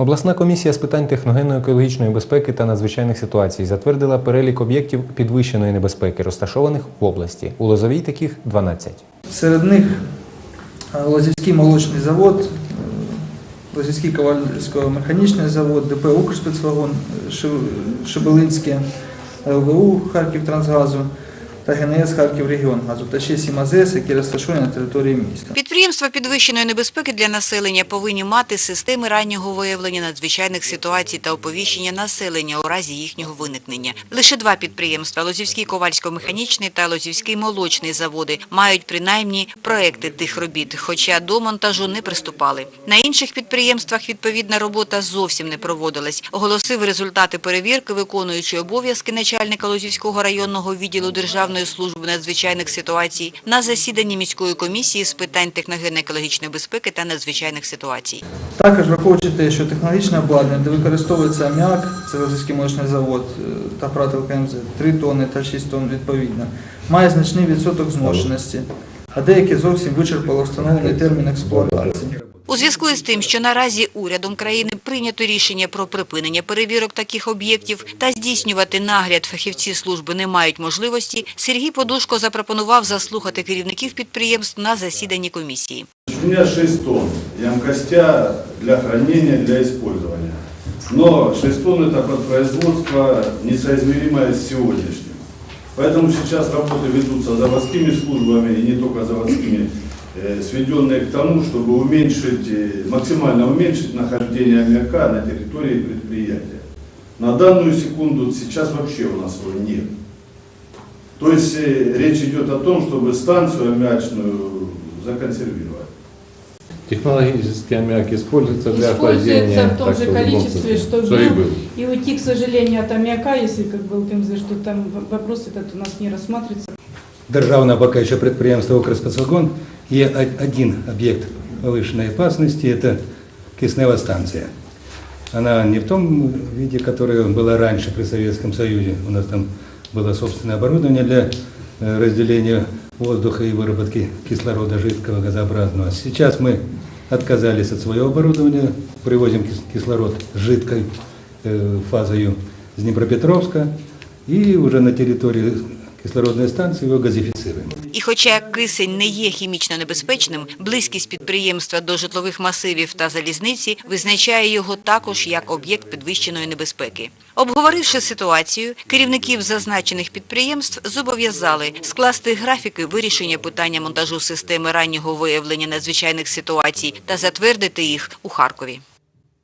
Обласна комісія з питань техногенно-екологічної безпеки та надзвичайних ситуацій затвердила перелік об'єктів підвищеної небезпеки, розташованих в області. У Лозовій таких 12. Серед них е, Лозівський молочний завод, е, Лозівський ковальсько-механічний завод, ДП «Укрспецвагон», е, Шебелинське, ЛВУ Харків Трансгазу та ГНС Харків Регіонгазу та ще сім АЗС, які розташовані на території міста. Підприємства підвищеної небезпеки для населення повинні мати системи раннього виявлення надзвичайних ситуацій та оповіщення населення у разі їхнього виникнення. Лише два підприємства – Лозівський ковальсько-механічний та Лозівський молочний заводи – мають принаймні проекти тих робіт, хоча до монтажу не приступали. На інших підприємствах відповідна робота зовсім не проводилась, оголосив результати перевірки, виконуючи обов'язки начальника Лозівського районного відділу Державної служби надзвичайних ситуацій на засіданні міської комісії з питань техногенно-екологічної безпеки та надзвичайних ситуацій. Також враховуючи те, що технологічне обладнання, де використовується аміак, це російський молочний завод е, та прат МЗ, 3 тонни та 6 тонн відповідно, має значний відсоток зношеності, а деякі зовсім вичерпало встановлений термін експлуатації. У зв'язку із тим, що наразі урядом країни прийнято рішення про припинення перевірок таких об'єктів та здійснювати нагляд фахівці служби не мають можливості, Сергій Подушко запропонував заслухати керівників підприємств на засіданні комісії. У меня 6 тонн емкостя для хранения, для использования. Но 6 тонн это под производство несоизмеримое с сегодняшним. Поэтому сейчас работы ведутся заводскими службами и не только заводскими, э, сведенные к тому, чтобы уменьшить, э, максимально уменьшить нахождение аммиака на территории предприятия. На данную секунду сейчас вообще у нас его нет. То есть э, речь идет о том, чтобы станцию аммиачную законсервировать. Технологический аммиак используется для Используется охлаждения. в том же количестве, что Что и был. И уйти, к сожалению, от аммиака, если как был КМЗ, что там вопрос этот у нас не рассматривается. Державне поки що підприємство «Укрспецвагон» є о- один об'єкт повищеної опасності – це киснева станція. Она не в том виде, которое было раньше при Советском Союзе. У нас там было собственное оборудование для э, разделения воздуха и выработки кислорода жидкого, газообразного. Сейчас мы отказались от своего оборудования, привозим кис- кислород жидкой э, фазою с Днепропетровска и уже на территории кислородной станции его газифицируем. І хоча кисень не є хімічно небезпечним, близькість підприємства до житлових масивів та залізниці визначає його також як об'єкт підвищеної небезпеки. Обговоривши ситуацію, керівників зазначених підприємств зобов'язали скласти графіки вирішення питання монтажу системи раннього виявлення надзвичайних ситуацій та затвердити їх у Харкові.